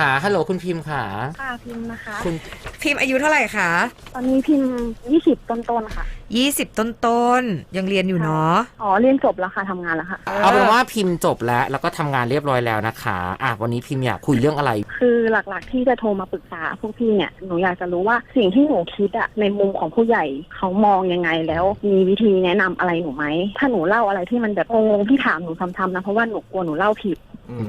ค่ะ ฮัลโหลคุณพิมพ์ค่ะ ค่ะพิมพ์นะคะ คุณพิมพ์อายุเท่าไหร่คะตอนนี้พิมพ์ยี่สิบต้นๆค่ะ20ต้นต้นๆยังเรียนอยู่เนาะ อ๋อเรียนจบแล้วค่ะทำงานแล้วค่ะ เอาเป็นว่าพิมพ์จบแล้ว แล้วก็ทำงานเรียบร้อยแล้วนะคะอะวันนี้พิมพ์อยากคุยเรื่องอะไร คือหลักๆที่จะโทรมาปรึกษาพวกพี่เนี่ยหนูอยากจะรู้ว่าสิ่งที่หนูคิดอะในมุมของผู้ใหญ่เขามองยังไงแล้ว มีวิธีแนะนำอะไรหนูไหมถ้าหนูเล่าอะไรที่มันแบบงงๆพี่ถามหนูซ้ำๆนะเพราะว่าหนูกลัวหนูเล่าผิด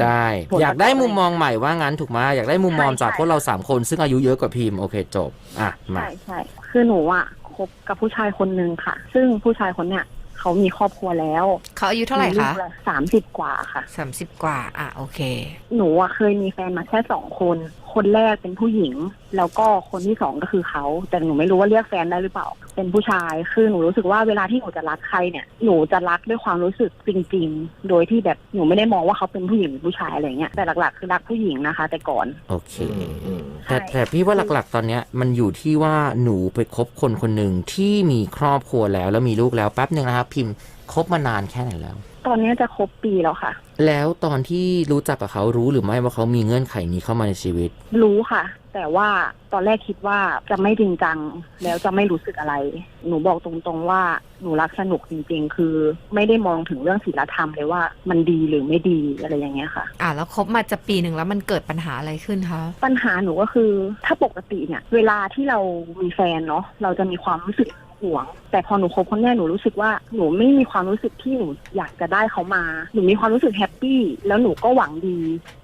ได้ผลอยากได้มุมมองใหม่ว่างั้นถูกไหมอยากได้มุมมองใช่จากใช่พวกเราสามคนซึ่งอายุเยอะกว่าพิมพ์โอเคจบ อะมาใช่ใช่คือหนูอะคบกับผู้ชายคนนึงค่ะ ซึ่งผู้ชายคนเนี้ยเขามีครอบครัวแล้วเขาอายุเท่าไหร่คะสามสิบกว่าค่ะ30กว่า อะโอเค หนูอะเคยมีแฟนมาแค่สองคน คนแรกเป็นผู้หญิง แล้วก็คนที่สองก็คือเขา แต่หนูไม่รู้ว่าเรียกแฟนได้หรือเปล่า เป็นผู้ชายคือหนูรู้สึกว่าเวลาที่หนูจะรักใครเนี่ยหนูจะรักด้วยความรู้สึกจริง ๆ โดยที่แบบหนูไม่ได้มองว่าเขาเป็นผู้หญิงหรือผู้ชายอะไรเงี้ยแต่หลักๆ คือรักผู้หญิงนะคะ แต่ก่อนโอเคอืมอืมแต่ใช่แต่พี่ว่าหลักๆ ตอนเนี้ยมันอยู่ที่ว่าหนูไปคบคนคนหนึ่งที่มีครอบครัวแล้วแล้วมีลูกแล้วแป๊บหนึ่งนะครับพิมพ์คบมานานแค่ไหนแล้ว ตอนเนี้ยจะครบปีแล้วค่ะ แล้วตอนที่รู้จักกับเขารู้หรือไม่ว่าเขามีเงื่อนไขนี้เข้ามาในชีวิต รู้ค่ะ แต่ว่าตอนแรกคิดว่าจะไม่จริงจัง แล้วจะไม่รู้สึกอะไร หนูบอกตรงๆว่าหนูรักสนุกจริงๆ คือ ไม่ได้มองถึงเรื่องศีลธรรมเลยว่ามันดีหรือไม่ดีอะไรอย่างเงี้ยค่ะ อะแล้วคบมาจะปีหนึ่งแล้วมันเกิดปัญหาอะไรขึ้นคะ ปัญหาหนูก็คือถ้าปกติเนี่ย เวลาที่เรามีแฟนเนาะเราจะมีความรู้สึก หวง แต่พอหนูคบคนเนี้หนูรู้สึกว่าหนูไม่มีความรู้สึกที่หนูอยากจะได้เขามาหนูมีความรู้สึกแฮปปี้แล้วหนูก็หวังดี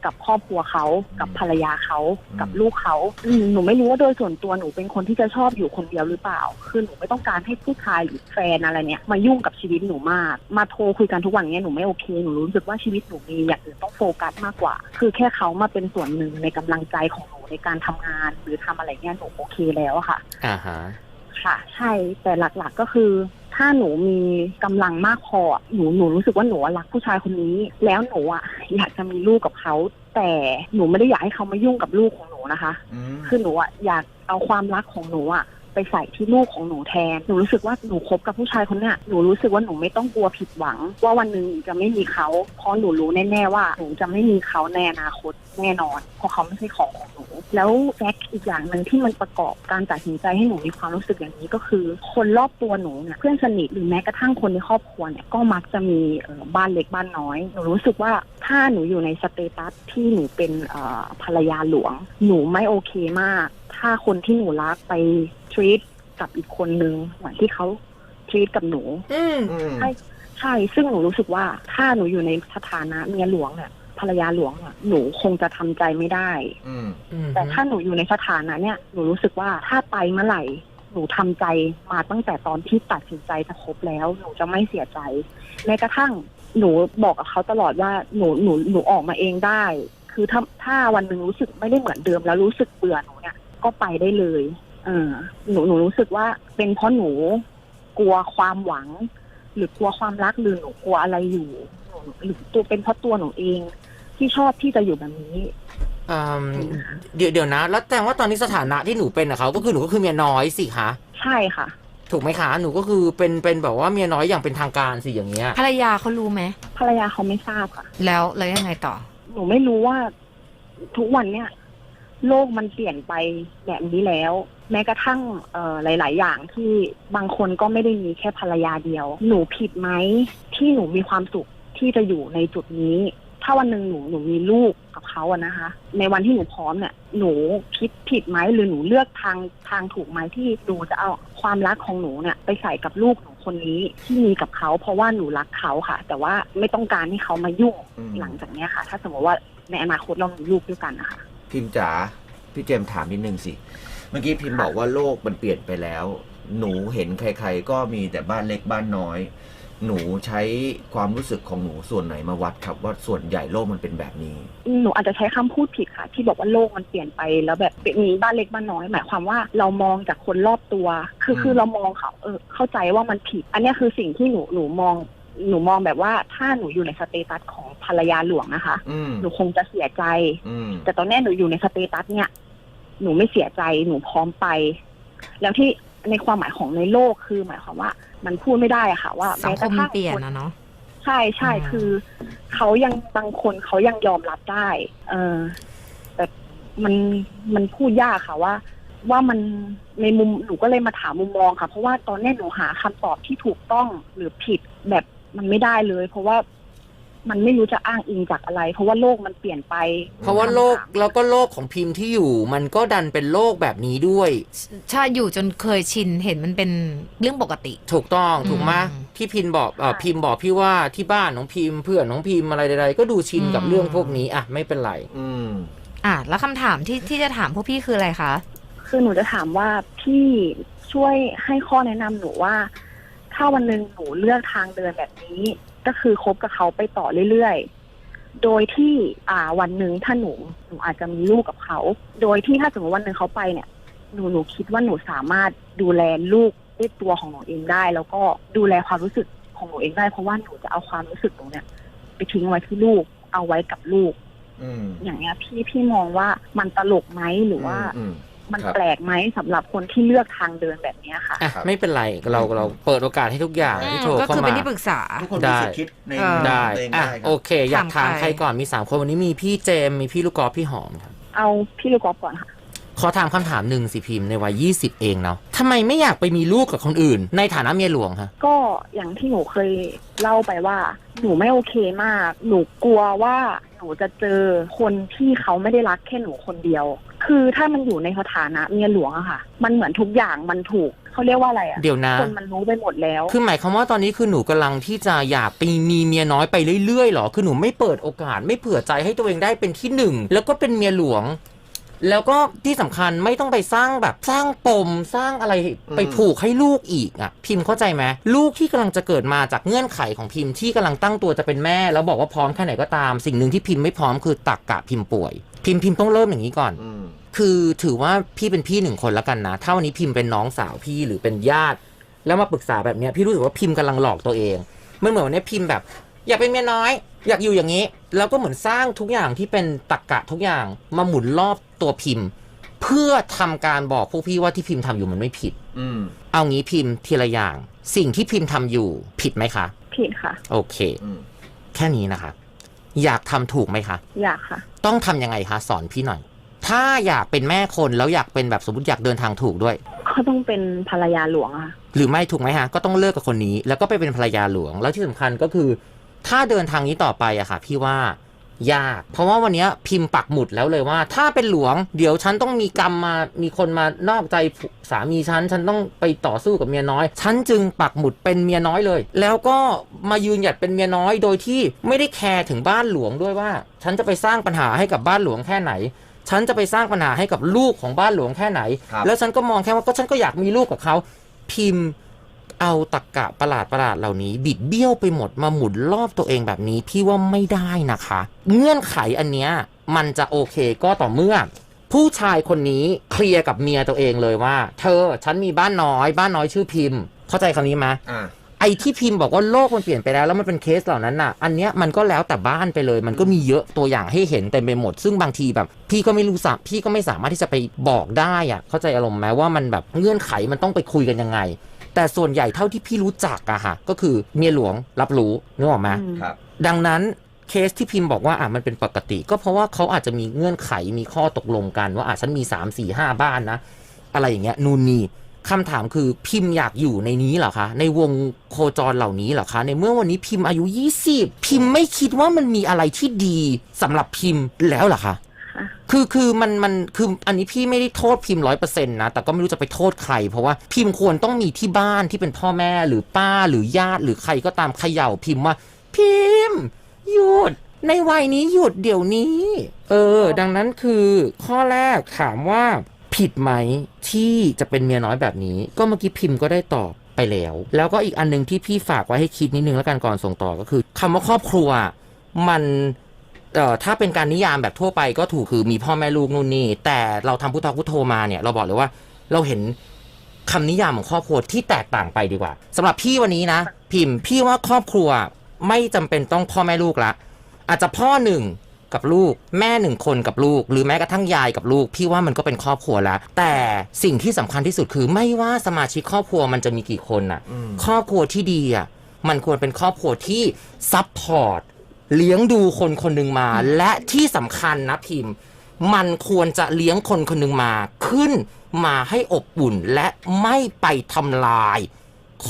กับครอบครัวเขากับภรรยาเขากับลูกเขาหนูไม่รู้ว่าโดยส่วนตัวหนูเป็นคนที่จะชอบอยู่คนเดียวหรือเปล่า คือหนูไม่ต้องการให้ผู้ชายหรือแฟนอะไรเนี่ยมายุ่งกับชีวิตหนูมาก มาโทรคุยกันทุกวันเนี้ยหนูไม่โอเคหนูรู้สึกว่าชีวิตหนูมีอย่างอื่นต้องโฟกัสมากกว่า คือแค่เขามาเป็นส่วนหนึ่งในกำลังใจของหนูในการทำงาน หรือทำอะไรเงี้ยหนูโอเคแล้วค่ะอ่าฮะ ค่ะ ใช่แต่หลักๆก็คือ ถ้าหนูมีกำลังมากพออะหนูหนูรู้สึกว่าหนูอะรักผู้ชายคนนี้ แล้วหนูอะอยากจะมีลูกกับเขาแต่หนูไม่ได้อยากให้เขามายุ่งกับลูกของหนูนะคะอืมคือหนูอะอยากเอาความรักของหนูอะ ไปใส่ที่ลูกของหนูแทน หนูรู้สึกว่าหนูคบกับผู้ชายคนเนี้ยหนูรู้สึกว่าหนูไม่ต้องกลัวผิดหวัง ว่าวันหนึ่งจะไม่มีเขาเพราะหนูรู้แน่ๆว่าหนูจะไม่มีเขาในอนาคตแน่นอน เพราะเขาไม่ใช่ของของหนู แล้วแฟกอีกอย่างหนึ่งที่มันประกอบการตัดสินใจให้หนูมีความรู้สึกอย่างนี้ก็คือ คนรอบตัวหนูเนี่ยเพื่อนสนิทหรือแม้กระทั่งคนในครอบครัวเนี่ยก็มักจะมีบ้านเล็กบ้านน้อยหนูรู้สึกว่าถ้าหนูอยู่ในสเตตัสที่หนูเป็นภรรยาหลวง หนูไม่โอเคมาก ถ้าคนที่หนูรักไปทรีตกับอีกคนนึงเหมือนที่เขาทรีตกับหนูอืมอืมใช่ใช่ ซึ่งหนูรู้สึกว่าถ้าหนูอยู่ในสถานะเมียหลวงเนี่ยภรรยาหลวงเนี่ยหนูคงจะทำใจไม่ได้ อืมแต่ถ้าหนูอยู่ในสถานะเนี่ยหนูรู้สึกว่าถ้าไปเมื่อไหร่หนูทำใจมาตั้งแต่ตอนที่ตัดสินใจจะคบแล้ว หนูจะไม่เสียใจแม้กระทั่งหนูบอกกับเขาตลอดว่าหนูหนูหนูออกมาเองได้ คือถ้าถ้าวันหนึ่งรู้สึกไม่ได้เหมือนเดิมแล้วรู้สึกเบื่อหนูเนี่ย ก็ไปได้เลยเออหนูหนูรู้สึกว่าเป็นเพราะหนูกลัวความหวัง หรือกลัวความรักหรือหนูกลัวอะไรอยู่หนูหรือตัวเป็นเพราะตัวหนูเองที่ชอบที่จะอยู่แบบนี้อืมเดี๋ยวเดี๋ยวนะ แล้วแต่ว่าตอนนี้สถานะที่หนูเป็นกับเขาก็คือหนูก็คือเมียน้อยสิคะใช่ค่ะ ถูกไหมคะ หนูก็คือเป็นเป็นแบบว่าเมียน้อยอย่างเป็นทางการสิอย่างเงี้ยภรรยาเขารู้ไหมภรรยาเขาไม่ทราบค่ะ แล้วแล้วยังไงต่อ หนูไม่รู้ว่า ทุกวันเนี่ย โลกมันเปลี่ยนไปแบบนี้แล้ว แม้กระทั่งเอ่อหลาย ๆ อย่างที่บางคนก็ไม่ได้มีแค่ภรรยาเดียว หนูผิดไหมที่หนูมีความสุขที่จะอยู่ในจุดนี้ ถ้าวันหนึ่งหนูหนูมีลูกกับเขาอะนะคะ ในวันที่หนูพร้อมเนี่ยหนูคิดผิดไหมหรือหนูเลือกทางทางถูกไหมที่หนูจะเอาความรักของหนูเนี่ยไปใส่กับลูกหนูคนนี้ที่มีกับเขา เพราะว่าหนูรักเขาค่ะ แต่ว่าไม่ต้องการให้เขามายุ่งอืมหลังจากเนี้ยค่ะ ถ้าสมมติว่าในอนาคตเรามีลูกด้วยกันนะคะ พิมพ์จ๋าพี่เจมส์ถามนิดนึงสิ เมื่อกี้พิมพ์บอกว่าโลกมันเปลี่ยนไปแล้ว หนูเห็นใคร ๆ ก็มีแต่บ้านเล็กบ้านน้อย หนูใช้ความรู้สึกของหนูส่วนไหนมาวัดครับ ว่าส่วนใหญ่โลกมันเป็นแบบนี้ หนูอาจจะใช้คำพูดผิดค่ะ ที่บอกว่าโลกมันเปลี่ยนไปแล้วแบบมีบ้านเล็กบ้านน้อย หมายความว่าเรามองจากคนรอบตัว คืออืม คือเรามองเขาเออเข้าใจว่ามันผิด อันเนี้ยคือสิ่งที่หนูหนูมอง หนูมองแบบว่าถ้าหนูอยู่ในสเตตัสของภรรยาหลวงนะคะ อืมหนูคงจะเสียใจ อืมแต่ตอนเนี้ยหนูอยู่ในสเตตัสเนี่ย หนูไม่เสียใจหนูพร้อมไป แล้วที่ในความหมายของในโลกคือหมายความว่า มันพูดไม่ได้อะค่ะ ว่าสังแม้คกระมทั่งเปลี่ยนคนนะเนาะ ใช่ใช่อืมคือเขายังบางคนเขายังยอมรับได้ เออแต่มันมันพูดยากค่ะว่า ว่ามันในมุมหนูก็เลยมาถามมุมมองค่ะ เพราะว่าตอนนี้หนูหาคำตอบที่ถูกต้องหรือผิดแบบ มันไม่ได้เลย เพราะว่ามันไม่รู้จะอ้างอิงจากอะไร เพราะว่าโลกมันเปลี่ยนไป เพราะว่าโลกแล้วก็โลกของพิมพ์ที่อยู่ มันก็ดันเป็นโลกแบบนี้ด้วยถ้าอยู่จนเคยชินเห็นมันเป็นเรื่องปกติ ถูกต้องถูกไหมอืมที่พิมพ์บอกเอ่อพิมพ์บอกพี่ว่าที่บ้านน้องพิมพ์เพื่อนน้องพิมพ์อะไรใดๆก็ดูชินกับอืมเรื่องพวกนี้อะไม่เป็นไรอืมอะแล้วคำถามที่ที่จะถามพวกพี่คืออะไรคะคือหนูจะถามว่าพี่ช่วยให้ข้อแนะนำหนูว่า ถ้าวันหนึ่งหนูเลือกทางเดินแบบนี้ ก็คือคบกับเขาไปต่อเรื่อยๆ โดยที่อ่าวันหนึ่งถ้าหนูหนูอาจจะมีลูกกับเขา โดยที่ถ้าสมมติวันหนึ่งเขาไปเนี่ย หนูหนูคิดว่าหนูสามารถดูแลลูกด้วยตัวของหนูเองได้ แล้วก็ดูแลความรู้สึกของหนูเองได้ เพราะว่าหนูจะเอาความรู้สึกตรงเนี้ยไปทิ้งไว้ที่ลูก เอาไว้กับลูกอืมอย่างเงี้ยพี่พี่มองว่ามันตลกไหมหรือว่าอื มมันครับแปลกไหมสำหรับคนที่เลือกทางเดินแบบเนี้ยค่ะอะครับไม่เป็นไรเราเราเปิดโอกาสให้ทุกอย่างที่โทรก็เข้าคือมาเป็นที่ปรึกษา ทุกคนได้มีสิทธิ์คิดในเออได้ตัวเองอะได้คโอรับเค อยากถามถามใครใครก่อนมีสามคนวันนี้มีพี่เจมส์มีพี่ลูกกอล์ฟพี่หอมครับเอาพี่ลูกกอล์ฟก่อนค่ะขอถามคำถามหนึ่งสิพิมพ์ในวัย 20 เองเนาะทำไมไม่อยากไปมีลูกกับคนอื่น ในฐานะเมียหลวงฮะก็อย่างที่หนูเคยเล่าไปว่า หนูไม่โอเคมาก หนูกลัวว่าห นูจะเจอคนที่เขาไม่ได้รักแค่หนูคนเดียว คือถ้ามันอยู่ในสถานะเมียหลวงอะค่ะ มันเหมือนทุกอย่างมันถูกเขาเรียกว่าอะไรอะเดี๋ยวนะคนมันรู้ไปหมดแล้ว คือหมายความว่าตอนนี้คือหนูกำลังที่จะอยากไปมีเมียน้อยไปเรื่อยๆหรอ คือหนูไม่เปิดโอกาสไม่เผื่อใจให้ตัวเองได้เป็นที่หนึ่งแล้วก็เป็นเมียหลวง แล้วก็ที่สำคัญไม่ต้องไปสร้างแบบสร้างปมสร้างอะไรไปผูกให้ลูกอีกอะ พิมพ์เข้าใจไหมลูกที่กำลังจะเกิดมาจากเงื่อนไขของพิมพ์ที่กำลังตั้งตัวจะเป็นแม่ แล้วบอกว่าพร้อมแค่ไหนก็ตาม สิ่งหนึ่งที่พิมพ์ไม่พร้อมคือตักกะพิมพ์ป่วย พิมพ์พิมพ์ต้องเริ่มอย่างนี้ก่อน อืม คือถือว่าพี่เป็นพี่หนึ่งคนแล้วกันนะถ้าวันนี้พิมพ์เป็นน้องสาวพี่หรือเป็นญาติ แล้วมาปรึกษาแบบเนี้ยพี่รู้สึกว่าพิมพ์กำลังหลอกตัวเองมันเหมือนวันนี้พิมพ์แบบ อย่าเป็นเมียน้อย อยากอยู่อย่างนี้ แล้วก็เหมือนสร้างทุกอย่างที่เป็นตรกกะทุกอย่างมาหมุนรอบตัวพิมพ์ เพื่อทำการบอกพวกพี่ว่าที่พิมพ์ทำอยู่มันไม่ผิด อืม เอางี้พิมพ์ทีละอย่าง สิ่งที่พิมพ์ทำอยู่ผิดไหมคะ ผิดค่ะ โอเค อืม แค่นี้นะคะ อยากทำถูกไหมคะ อยากค่ะ ต้องทำยังไงคะ สอนพี่หน่อย ถ้าอยากเป็นแม่คนแล้วอยากเป็นแบบสมมติอยากเดินทางถูกด้วย ก็ต้องเป็นภรรยาหลวงอะค่ะ หรือไม่ถูกไหมฮะ ก็ต้องเลิกกับคนนี้ แล้วก็ไปเป็นภรรยาหลวง แล้วที่สำคัญก็คือ ถ้าเดินทางนี้ต่อไปอะค่ะ พี่ว่ายาก เพราะว่าวันเนี้ยพิมพ์ปักหมุดแล้วเลยว่า ถ้าเป็นหลวงเดี๋ยวฉันต้องมีกรรมมามีคนมานอกใจสามีฉัน ฉันต้องไปต่อสู้กับเมียน้อย ฉันจึงปักหมุดเป็นเมียน้อยเลย แล้วก็มายืนหยัดเป็นเมียน้อยโดยที่ไม่ได้แคร์ถึงบ้านหลวงด้วยว่า ฉันจะไปสร้างปัญหาให้กับบ้านหลวงแค่ไหน ฉันจะไปสร้างปัญหาให้กับลูกของบ้านหลวงแค่ไหนครับแล้วฉันก็มองแค่ว่าก็ฉันก็อยากมีลูกกับเขาพิมพ์ เอาตะกกะประหลาดประหลาดๆเหล่านี้ บิดเบี้ยวไปหมดมาหมุนรอบตัวเองแบบนี้พี่ว่าไม่ได้นะคะ เงื่อนไขอันเนี้ยมันจะโอเคก็ต่อเมื่อ ผู้ชายคนนี้เคลียร์กับเมียตัวเองเลยว่า เธอฉันมีบ้านน้อย บ้านน้อยชื่อพิมพ์ เข้าใจคำนี้ไหมอ่าไอ้ที่พิมพ์บอกว่าโลกมันเปลี่ยนไปแล้วแล้วมันเป็นเคสเหล่านั้นน่ะ อันเนี้ยมันก็แล้วแต่บ้านไปเลย มันก็มีเยอะตัวอย่างให้เห็นเต็มไปหมด ซึ่งบางทีแบบ พี่ก็ไม่รู้สักพี่ก็ไม่สามารถที่จะไปบอกได้อะเข้าใจอารมณ์ไหมว่ามันแบบเงื่อนไขมันต้องไปคุยกันยังไง แต่ส่วนใหญ่เท่าที่พี่รู้จักอะค่ะก็คือเมียหลวงรับรู้นึกออกไหมอืมครับ ดังนั้นเคสที่พิมพ์บอกว่าอะมันเป็นปกติ ก็เพราะว่าเขาอาจจะมีเงื่อนไขมีข้อตกลงกัน ว่าอะฉันมี3 4 5 บ้านนะ อะไรอย่างเงี้ยนู่นนี่คำถามคือพิมพ์อยากอยู่ในนี้เหรอคะในวงโคจรเหล่านี้เหรอคะ ในเมื่อวันนี้พิมพ์อายุ 20 พิมพ์ไม่คิดว่ามันมีอะไรที่ดีสำหรับพิมพ์แล้วเหรอคะ ค่ะ คือคือมันมันคืออันนี้พี่ไม่ได้โทษพิมพ์ร้อยเปอร์เซ็นต์นะ แต่ก็ไม่รู้จะไปโทษใคร เพราะว่าพิมพ์ควรต้องมีที่บ้านที่เป็นพ่อแม่หรือป้าหรือญาติหรือใครก็ตามเขย่าพิมพ์ว่า พิมพ์หยุดในวัยนี้หยุดเดี๋ยวนี้ เออ ดังนั้นคือข้อแรกถามว่าผิดไหมที่จะเป็นเมียน้อยแบบนี้ ก็เมื่อกี้พิมพ์ก็ได้ตอบไปแล้ว แล้วก็อีกอันหนึงที่พี่ฝากไว้ให้คิดนิดนึงแล้วกันก่อนส่งต่อก็คือคำว่าครอบครัว มัน เอ่อถ้าเป็นการนิยามแบบทั่วไปก็ถูกคือมีพ่อแม่ลูกนู่นนี่ แต่เราทำพุทธพุทโธมาเนี่ยเราบอกเลยว่าเราเห็นคำนิยามของครอบครัวที่แตกต่างไปดีกว่าสำหรับพี่วันนี้นะ พิมพ์พี่ว่าครอบครัวไม่จำเป็นต้องพ่อแม่ลูกละ อาจจะพ่อหนึ่งกับลูก แม่หนึ่งคนกับลูก หรือแม้กระทั่งยายกับลูก พี่ว่ามันก็เป็นครอบครัวแล้ว แต่สิ่งที่สำคัญที่สุดคือไม่ว่าสมาชิกครอบครัวมันจะมีกี่คนน่ะอืมครอบครัวที่ดีอะมันควรเป็นครอบครัวที่ซัพพอร์ต เลี้ยงดูคนคนหนึ่งมา และที่สำคัญนะพิมพ์ มันควรจะเลี้ยงคนคนหนึ่งมา ขึ้นมาให้อบอุ่นและไม่ไปทำลาย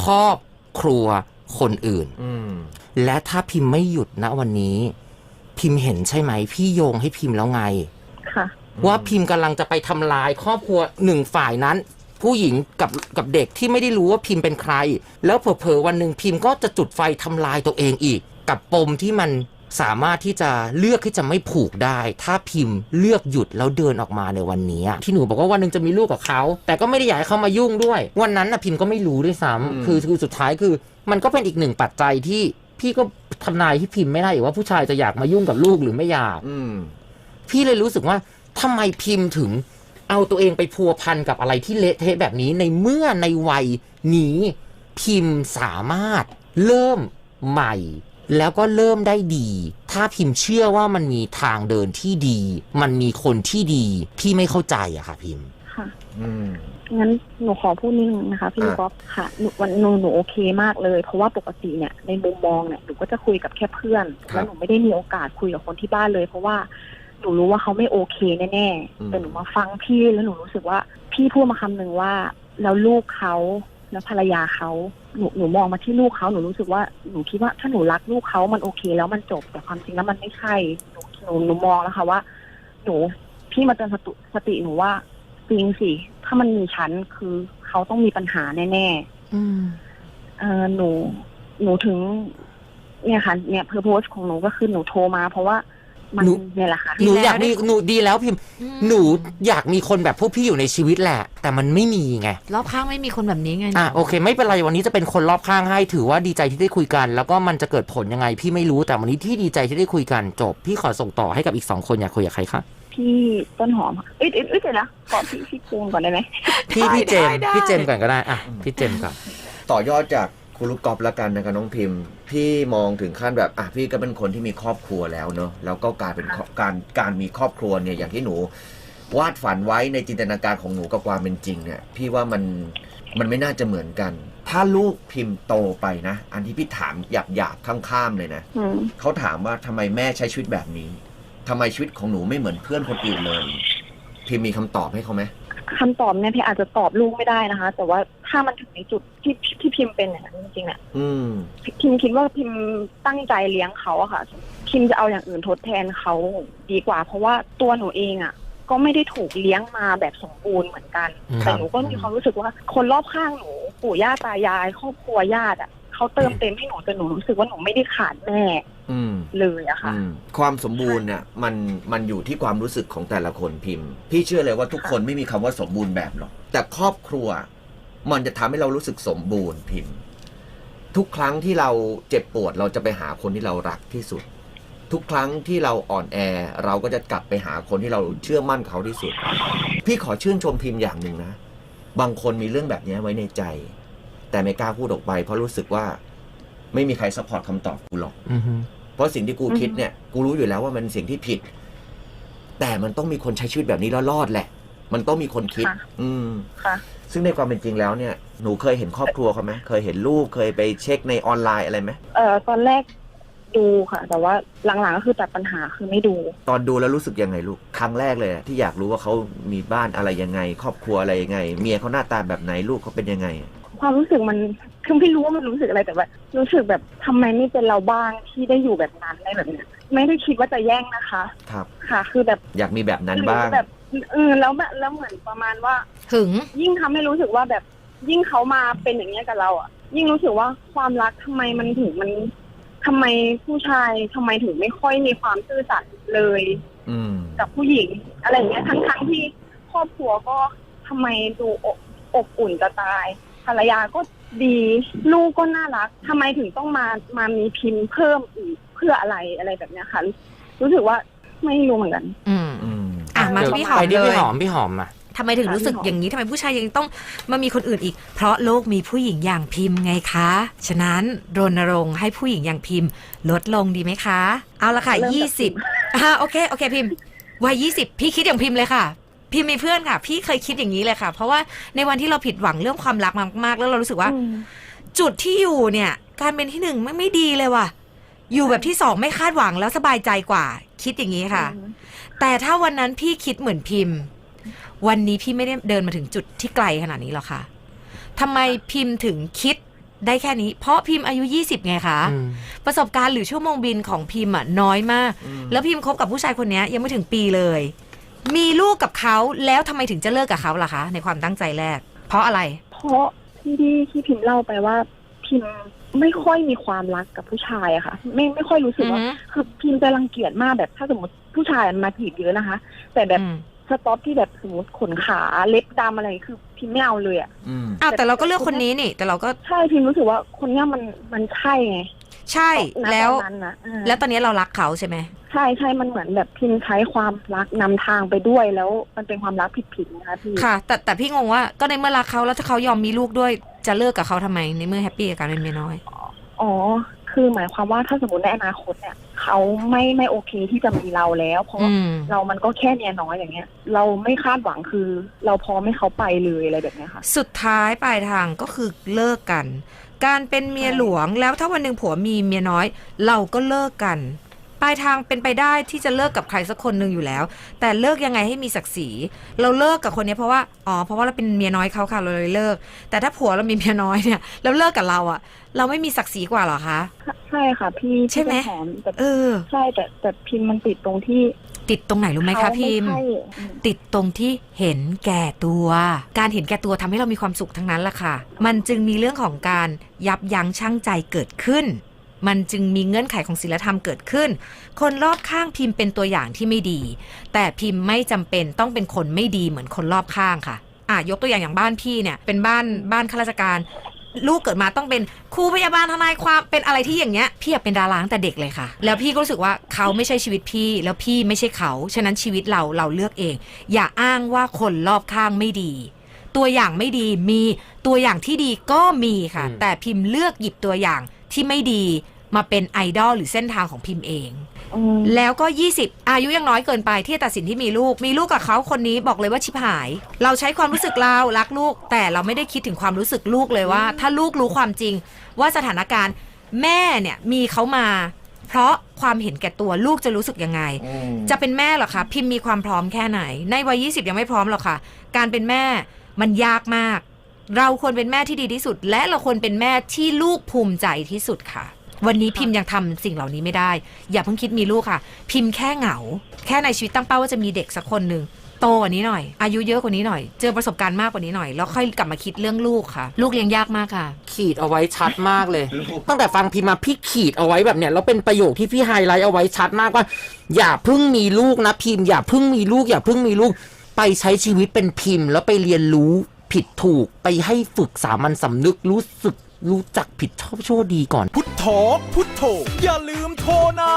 ครอบครัวคนอื่นอืมและถ้าพิมพ์ไม่หยุดณวันนี้ พิมพ์เห็นใช่ไหม พี่โยงให้พิมพ์แล้วไง ค่ะ ว่าพิมพ์กำลังจะไปทำลาย ครอบครัวหนึ่งฝ่ายนั้น ผู้หญิงกับกับเด็กที่ไม่ได้รู้ว่าพิมพ์เป็นใคร แล้วเผลอๆวันหนึ่งพิมพ์ก็จะจุดไฟทำลายตัวเองอีก กับปมที่มัน สามารถที่จะเลือกที่จะไม่ผูกได้ ถ้าพิมพ์เลือกหยุดแล้วเดินออกมาในวันนี้ที่หนูบอกว่าวันหนึ่งจะมีลูกกับเขาแต่ก็ไม่ได้อยากให้เขามายุ่งด้วย วันนั้นนะพิมพ์ก็ไม่รู้ด้วยซ้ำอืมคือคือสุดท้ายคือ มันก็เป็นอีกหนึ่งปัจจัยที่พี่ก็ทำนายที่พิมพ์ไม่ได้อีกว่าผู้ชายจะอยากมายุ่งกับลูกหรือไม่อยากอืมพี่เลยรู้สึกว่าทำไมพิมพ์ถึงเอาตัวเองไปพัวพันกับอะไรที่เละเทะแบบนี้ในเมื่อในวัยนี้พิมพ์สามารถเริ่มใหม่ แล้วก็เริ่มได้ดี ถ้าพิมพ์เชื่อว่ามันมีทางเดินที่ดี มันมีคนที่ดี พี่ไม่เข้าใจอะค่ะ พิมพ์ ค่ะ อืม งั้นหนูขอพูดนิดนึงนะคะ พี่อะ ก๊อฟค่ะหนูวันหนูหนูโอเคมากเลย เพราะว่าปกติเนี่ยในมุมมองเนี่ยหนูก็จะคุยกับแค่เพื่อนครับแล้วหนูไม่ได้มีโอกาสคุยกับคนที่บ้านเลย เพราะว่าหนูรู้ว่าเขาไม่โอเคแน่อืม ๆแต่หนูมาฟังพี่แล้วหนูรู้สึกว่า พี่พูดมาคำหนึ่งว่า แล้วลูกเขาแล้วภรรยาเขา หนูหนูมองมาที่ลูกเขาหนูรู้สึกว่าหนูคิดว่าถ้าหนูรักลูกเขามันโอเคแล้วมันจบแต่ความจริงแล้วมันไม่ใช่หนูหนูหนูมองแล้วค่ะว่า หนูพี่มาเตือนสติสติหนูว่าจริงสิถ้ามันมีชั้นคือเขาต้องมีปัญหาแน่ๆเออหนู หนูถึง เนี่ยค่ะ เนี่ยเพอร์โพสของหนูก็คือหนูโทรมา เพราะว่า มันหนู เนี่ยแหละค่ะ หนูอยากมีหนูดีแล้วพิมพ์ อืมหนูอยากมีคนแบบพวกพี่อยู่ในชีวิตแหละ แต่มันไม่มีไง รอบข้างไม่มีคนแบบนี้ไง อะโอเค ไม่เป็นไรวันนี้จะเป็นคนรอบข้างให้ถือว่าดีใจที่ได้คุยกัน แล้วก็มันจะเกิดผลยังไง พี่ไม่รู้แต่วันนี้ที่ดีใจที่ได้คุยกันจบ พี่ขอส่งต่อให้กับอีกสองคนอยากคุยกับใครคะพี่ต้นหอมค่ะเอ้ยเอ้ยเอ้ยเดี๋ยวนะขอพี่พี่จูนก่อนได้ไหม พี่พี่เจมส์ได้ได้ พี่เจมส์ก่อนก็ได้อะพี่เจมส์ก่อน ต่อยอดจาก คุณลูกกอล์ฟละกันนะครับน้องพิมพ์ พี่มองถึงขั้นแบบอะพี่ก็เป็นคนที่มีครอบครัวแล้วเนอะแล้วก็กลายเป็นครอบการการมีครอบครัวเนี่ยอย่างที่หนู วาดฝันไว้ในจินตนาการของหนูกับความเป็นจริงเนี่ยพี่ว่ามันมันไม่น่าจะเหมือนกัน ถ้าลูกพิมพ์โตไปนะ อันที่พี่ถามหยาบหยาบๆข้ามๆเลยนะอืมเขาถามว่าทำไมแม่ใช้ชีวิตแบบนี้ทำไมชีวิตของหนูไม่เหมือนเพื่อนคนอื่นเลย พิมพ์มีคำตอบให้เขาไหม คำตอบเนี่ยพี่อาจจะตอบลูกไม่ได้นะคะ แต่ว่าถ้ามันถึงในจุดที่ที่พิมพ์เป็นอย่างนั้นจริงๆเนี่ยอืมพิมคิดว่าพิมตั้งใจเลี้ยงเขาอะค่ะ พิมจะเอาอย่างอื่นทดแทนเขาดีกว่า เพราะว่าตัวหนูเองอะก็ไม่ได้ถูกเลี้ยงมาแบบสมบูรณ์เหมือนกันอืมแต่หนูก็มีความรู้สึกว่าคนรอบข้างหนูปู่ย่าตายายครอบครัวญาติอะ เขาเติมเต็มให้หนูจนหนูรู้สึกว่าหนูไม่ได้ขาดแม่อืมเลยอะค่ะ อืมความสมบูรณ์เนี่ยมันมันอยู่ที่ความรู้สึกของแต่ละคนพิมพ์ พี่เชื่อเลยว่าทุกคนไม่มีคำว่าสมบูรณ์แบบหรอกแต่ครอบครัว มันจะทำให้เรารู้สึกสมบูรณ์พิมพ์ ทุกครั้งที่เราเจ็บปวดเราจะไปหาคนที่เรารักที่สุด ทุกครั้งที่เราอ่อนแอ เราก็จะกลับไปหาคนที่เราเชื่อมั่นเขาที่สุด พี่ขอชื่นชมพิมพ์อย่างหนึ่งนะ บางคนมีเรื่องแบบนี้ไว้ในใจ แต่ไม่กล้าพูดออกไป เพราะรู้สึกว่าไม่มีใครซัพพอร์ตคำตอบกูหรอก อือฮึเพราะสิ่งที่กูอืมคิดเนี่ย กูรู้อยู่แล้วว่ามันสิ่งที่ผิด แต่มันต้องมีคนใช้ชีวิตแบบนี้แล้วรอดแหละ มันต้องมีคนคิด ค่ะ อืม ค่ะ ซึ่งในความเป็นจริงแล้วเนี่ย หนูเคยเห็นครอบครัวเขาไหมเคยเห็นลูกเคยไปเช็คในออนไลน์อะไรไหมเอ่อตอนแรกดูค่ะ แต่ว่าหลังๆก็คือตัดปัญหาคือไม่ดู ตอนดูแล้วรู้สึกยังไงลูก ครั้งแรกเลยอะที่อยากรู้ว่าเขามีบ้านอะไรยังไง ครอบครัวอะไรยังไง เมียเขาหน้าตาแบบไหนลูกเขาเป็นยังไง ความรู้สึกมันคือไม่รู้ว่ามันรู้สึกอะไรแต่ว่ารู้สึกแบบทำไมไม่เป็นเราบ้างที่ได้อยู่แบบนั้นอะไรแบบเนี้ยไม่ได้คิดว่าจะแย่งนะคะ ครับ ค่ะ คือแบบอยากมีแบบนั้นบ้างแบบเออแล้วแบบแล้วเหมือนประมาณว่าหึงยิ่งทำให้รู้สึกว่าแบบยิ่งเขามาเป็นอย่างเงี้ยกับเราอะ ยิ่งรู้สึกว่าความรักทำไมมันถึงมันทำไมผู้ชายทำไมถึงไม่ค่อยมีความซื่อสัตย์เลย อืมกับผู้หญิง อะไรอย่างเงี้ยทั้งทั้งๆที่ครอบครัวก็ทำไมดูอบอบอุ่นจะตาย ภรรยาก็ดีลูกก็น่ารักทำไมถึงต้องมามามีพิมพ์เพิ่มอีกเพื่ออะไรอะไรแบบเนี้ยค่ะ รู้รู้สึกว่าไม่รู้เหมือนกัน อืมอืมอะมาที่พี่หอมไปที่เลพี่ยหอมพี่หอมอะทำไมถึงรู้สึกอย่างนี้ทำไมผู้ชายยังต้องมามีคนอื่นอีก เพราะโลกมีผู้หญิงอย่างพิมพ์ไงคะ ฉะนั้นรณรงค์ให้ผู้หญิงอย่างพิมพ์ ลดลงดีไหมคะ เอาละค่ะเริ่มจากยี่สิบอ่าโอเคโอเคพิมพ์วัยยี่สิบพี่คิดอย่างพิมพ์เลยค่ะ พิมพ์มีเพื่อนค่ะ พี่เคยคิดอย่างนี้เลยค่ะ เพราะว่าในวันที่เราผิดหวังเรื่องความรักมากๆ แล้วเรารู้สึกว่าอืมจุดที่อยู่เนี่ย การเป็นที่หนึ่งไม่ไม่ดีเลยว่ะ อยู่แบบที่สองไม่คาดหวังแล้วสบายใจกว่า คิดอย่างนี้ค่ะอืมแต่ถ้าวันนั้นพี่คิดเหมือนพิมพ์ วันนี้พี่ไม่ได้เดินมาถึงจุดที่ไกลขนาดนี้หรอกค่ะทำไมพิมพ์ถึงคิดได้แค่นี้ เพราะพิมพ์อายุ 20 ไงคะอืมประสบการณ์หรือชั่วโมงบินของพิมพ์อะน้อยมากอืมแล้วพิมพ์คบกับผู้ชายคนนี้ยังไม่ถึงปีเลย มีลูกกับเขาแล้วทำไมถึงจะเลิกกับเขาล่ะคะ ในความตั้งใจแรก เพราะอะไร เพราะที่ที่ที่พิมพ์เล่าไปว่า พิมพ์ไม่ค่อยมีความรักกับผู้ชายอะค่ะ ไม่ไม่ค่อยรู้สึกว่า อือฮึคือพิมพ์จะรังเกียจมากแบบถ้าสมมติผู้ชายมาจีบเยอะนะคะ แต่แบบอืมสต็อปที่แบบสมมติขนขาเล็บดำอะไรคือพิมพ์ไม่เอาเลยอะ อืม อ้าวแต่เราก็เลือกคนนี้นี่ แต่เราก็ ใช่พิมพ์รู้สึกว่าคนเนี้ยมันมันใช่ไง ใช่ณแล้วตอนนั้นนะอ่าแล้วตอนนี้เรารักเขาใช่ไหมใช่ใช่มันเหมือนแบบพิมพ์ใช้ความรักนำทางไปด้วยแล้วมันเป็นความรักผิดๆนะคะพี่ ค่ะ แต่แต่พี่งงว่าก็ในเมื่อรักเขาแล้วถ้าเขายอมมีลูกด้วยจะเลิกกับเขาทำไมในเมื่อแฮปปี้กับการเป็นเมียน้อย อ๋อ คือหมายความว่าถ้าสมมติในอนาคตเนี่ยเขาไม่ไม่โอเคที่จะมีเราแล้ว เพราะอืม เรามันก็แค่เมียน้อยอย่างเงี้ย เราไม่คาดหวังคือ เราพร้อมให้เขาไปเลยอะไรแบบเนี้ยค่ะ สุดท้ายปลายทางก็คือเลิกกัน การเป็นเมียหลวงแล้วถ้าวันหนึ่งผัวมีเมียน้อย เราก็เลิกกันปลายทางเป็นไปได้ที่จะเลิกกับใครสักคนหนึ่งอยู่แล้ว แต่เลิกยังไงให้มีศักดิ์ศรีเราเลิกกับคนนี้เพราะว่าอ๋อเพราะว่าเราเป็นเมียน้อยเขาค่ะเราเลยเลิก แต่ถ้าผัวเรามีเมียน้อยเนี่ยแล้วเลิกกับเราอะเราไม่มีศักดิ์ศรีกว่าเหรอคะใช่ค่ะ พี่ใช่ไหมพี่ต้นหอมแต่เออใช่แต่แต่พิมพ์มันติดตรงที่ ติดตรงไหนรู้ไหมคะเขาพิมพ์ใช่อืมติดตรงที่เห็นแก่ตัว การเห็นแก่ตัวทำให้เรามีความสุขทั้งนั้นแหละค่ะ มันจึงมีเรื่องของการยับยั้งชั่งใจเกิดขึ้น มันจึงมีเงื่อนไขของศีลธรรมเกิดขึ้น คนรอบข้างพิมพ์เป็นตัวอย่างที่ไม่ดี แต่พิมพ์ไม่จำเป็นต้องเป็นคนไม่ดีเหมือนคนรอบข้างค่ะอะยกตัวอย่างอย่างบ้านพี่เนี่ยเป็นบ้านบ้านข้าราชการ ลูกเกิดมาต้องเป็นครูพยาบาลทนายความเป็นอะไรที่อย่างเงี้ยพี่อยากเป็นดาราตั้งแต่เด็กเลยค่ะ แล้วพี่ก็รู้สึกว่าเขาไม่ใช่ชีวิตพี่ แล้วพี่ไม่ใช่เขา ฉะนั้นชีวิตเราเราเลือกเอง อย่าอ้างว่าคนรอบข้างไม่ดี ตัวอย่างไม่ดีมีตัวอย่างที่ดีก็มีค่ะอืมแต่พิมพ์เลือกหยิบตัวอย่างที่ไม่ดีมาเป็นไอดอลหรือเส้นทางของพิมพ์เอง อืมแล้วก็ 20 อายุยังน้อยเกินไปที่จะตัดสินที่มีลูก มีลูกกับเขาคนนี้บอกเลยว่าชิบหาย เราใช้ความรู้สึกเรารักลูก แต่เราไม่ได้คิดถึงความรู้สึกลูกเลยว่า ถ้าลูกรู้ความจริง ว่าสถานการณ์แม่เนี่ยมีเขามา เพราะความเห็นแก่ตัวลูกจะรู้สึกยังไง อืมจะเป็นแม่เหรอคะพิมพ์มีความพร้อมแค่ไหน ในวัย 20 ยังไม่พร้อมหรอกค่ะ การเป็นแม่มันยากมาก เราควรเป็นแม่ที่ดีที่สุด และเราควรเป็นแม่ที่ลูกภูมิใจที่สุดค่ะ วันนี้พิมพ์ยังทำสิ่งเหล่านี้ไม่ได้ อย่าเพิ่งคิดมีลูกค่ะ พิมพ์แค่เหงา แค่ในชีวิตตั้งเป้าว่าจะมีเด็กสักคนหนึ่งโตกว่านี้หน่อย อายุเยอะกว่านี้หน่อย เจอประสบการณ์มากกว่านี้หน่อย แล้วค่อยกลับมาคิดเรื่องลูกค่ะ ลูกเลี้ยงยากมากค่ะ ขีดเอาไว้ชัดมากเลย ตั้งแต่ฟังพิมมาพี่ขีดเอาไว้แบบเนี้ยแล้วเป็นประโยคที่พี่ไฮไลท์เอาไว้ชัดมากว่า อย่าเพิ่งมีลูกนะพิมพ์อย่าเพิ่งมีลูก อย่าเพิ่งมีลูก ไปใช้ชีวิตเป็นพิมพ์ แล้วไปเรียนรู้ผิดถูกไปให้ฝึกสามัญสำนึกรู้สึก รู้จักผิดชอบชั่วดีก่อน พุทโธพุทโธอย่าลืมโทรนะ